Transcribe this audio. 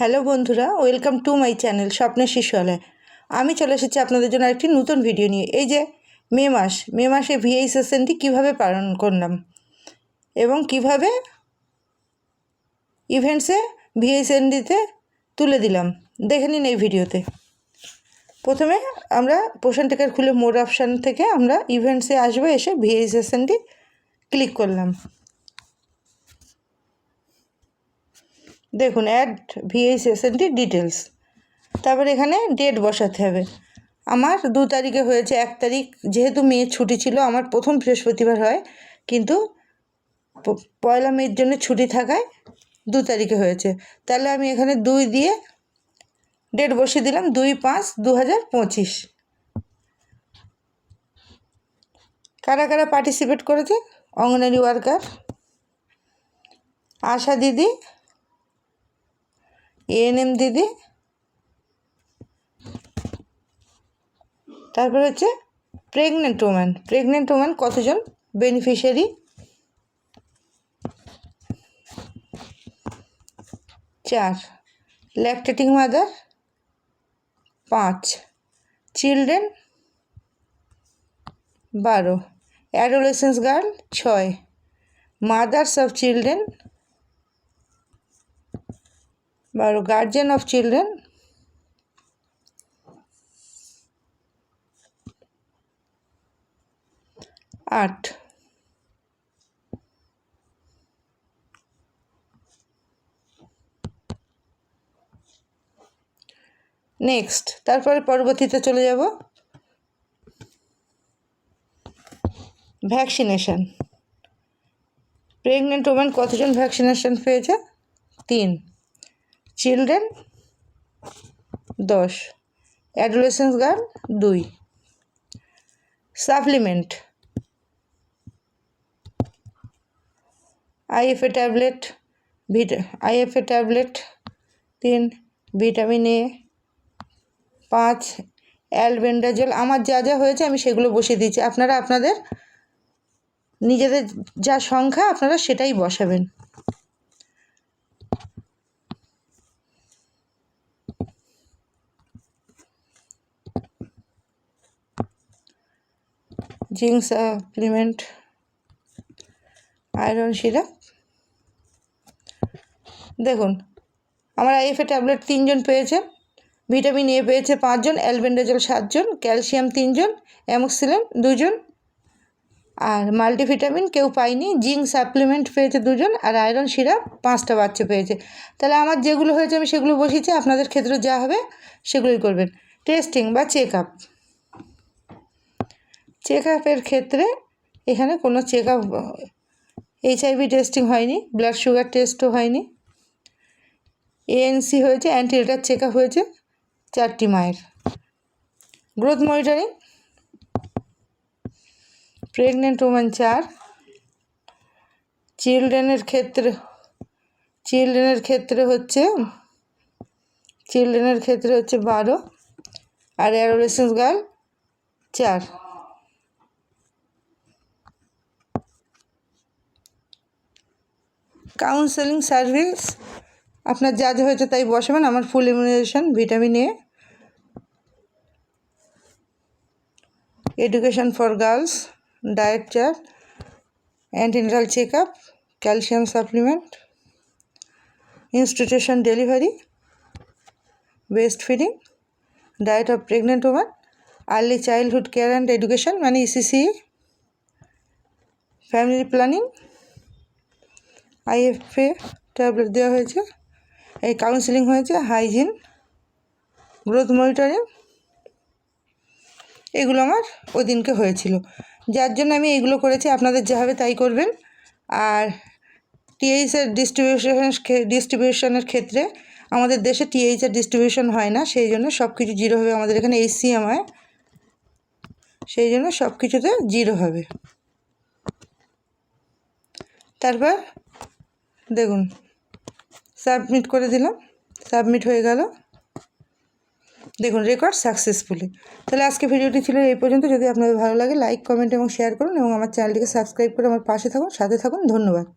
Hello বন্ধুরা, welcome to my channel স্বপ্নের শিশুয়ালয় আমি চলে এসেছি আপনাদের জন্য একটি নতুন ভিডিও নিয়ে। এই যে মে মাস, মে মাসে ভিআই সেশনটি কীভাবে পালন করলাম এবং কীভাবে ইভেন্টসে ভিআই সেশনটিতে তুলে দিলাম, দেখে নিন এই ভিডিওতে। প্রথমে আমরা পোষণ টেকার খুলে মোড অপশান থেকে আমরা ইভেন্টসে আসব, এসে ভিআই সেশনটি ক্লিক করলাম। দেখুন অ্যাড ভিআই সেশনটি ডিটেলস তারপর এখানে ডেট বসাতে হবে। আমার দু তারিখে হয়েছে, এক তারিখ। যেহেতু মেয়ের ছুটি ছিল, আমার প্রথম বৃহস্পতিবার হয়, কিন্তু পয়লা মেয়ের জন্য ছুটি থাকায় দু তারিখে হয়েছে। তাহলে আমি এখানে দুই দিয়ে ডেট বসিয়ে দিলাম, দুই পাঁচ দু হাজার পঁচিশ। কারা কারা পার্টিসিপেট করেছে? অঙ্গনারী ওয়ার্কার আশা দিদি এএনএম দিদি। তারপর হচ্ছে প্রেগনেন্ট ওম্যান প্রেগনেন্ট ওম্যান কতজন? বেনিফিশিয়ারি চার। ল্যাকটেটিং মাদার পাঁচ। চিলড্রেন বারো। অ্যাডোলেসেন্স গার্ল ছয়। মাদার্স অফ চিলড্রেন বারো গার্জিয়ান অফ চিলড্রেন আট নেক্সট তারপরে পরবর্তীতে চলে যাব। ভ্যাকসিনেশন প্রেগনেন্ট ওমেন কতজন ভ্যাকসিনেশন পেয়েছে? তিন। চিলড্রেন, দশ। অ্যাডোলেসেন্স গার্ল দুই। Supplement. IFA tablet, vita IFA tablet, তিন। ভিটামিন এ, পাঁচ। অ্যালবেন্ডাজল, আমার যা যা হয়েছে আমি সেগুলো বসিয়ে দিয়েছি। আপনারা আপনাদের নিজেদের যা সংখ্যা আপনারা সেটাই বসাবেন। Zinc supplement iron, syrup. দেখুন, আমার আইএফএ ট্যাবলেট তিনজন পেয়েছেন ভিটামিন এ পেয়েছে পাঁচজন, অ্যালবেন্ডাজল সাতজন, ক্যালসিয়াম তিনজন, অ্যামোক্সিলেন দুজন। আর মাল্টিভিটামিন কেউ পায়নি জিঙ্ক সাপ্লিমেন্ট পেয়েছে দুজন, আর আয়রন, সিরাপ পাঁচটা বাচ্চা পেয়েছে। তাহলে আমার যেগুলো হয়েছে আমি সেগুলো বসিয়েছি, আপনাদের ক্ষেত্রে যা হবে সেগুলোই করবেন। টেস্টিং বা চেক আপ চেক আপের ক্ষেত্রে এখানে কোনো চেক আপ এইচআইভি টেস্টিং হয়নি, ব্লাড সুগার টেস্টও হয়নি। এএনসি হয়েছে, অ্যান্টিরেটার চেক আপ হয়েছে চারটি মায়ের। গ্রোথ মনিটরিং, প্রেগনেন্ট ওম্যান চার। চিলড্রেনের ক্ষেত্রে চিলড্রেনের ক্ষেত্রে হচ্ছে, চিলড্রেনের ক্ষেত্রে হচ্ছে বারো আর অ্যাডোলেসেন্স গার্ল চার। কাউন্সেলিং সার্ভিস আপনার যা যা হয়েছে তাই বসাবেন, আমার full immunisation vitamin A education for girls diet chart antenatal check up calcium supplement institution delivery breast feeding diet of pregnant woman early childhood care and education মানে ECC family planning IFA tablet দেওয়া হয়েছে। এই counselling হয়েছে hygiene growth monitoring এগুলো আমার ওই দিনকে হয়েছিল। যার জন্য আমি এইগুলো করেছি, আপনাদের যা হবে তাই করবেন। আর টিএইচের ডিস্ট্রিবিউশন ডিস্ট্রিবিউশনের ক্ষেত্রে আমাদের দেশে টিএইচের ডিস্ট্রিবিউশন হয় না, সেই জন্য সব কিছু জিরো হবে। আমাদের এখানে এইচসিএমআই সেই জন্য সব কিছুতে জিরো হবে। তারপর দেখুন সাবমিট করে দিলাম সাবমিট হয়ে গেল। দেখুন রেকর্ড সাকসেসফুলি তাহলে আজকে ভিডিওটি ছিল এই পর্যন্ত। যদি আপনাদের ভালো লাগে লাইক কমেন্ট এবং শেয়ার করুন এবং আমার চ্যানেলটিকে সাবস্ক্রাইব করে আমার পাশে থাকুন, সাথে থাকুন। ধন্যবাদ।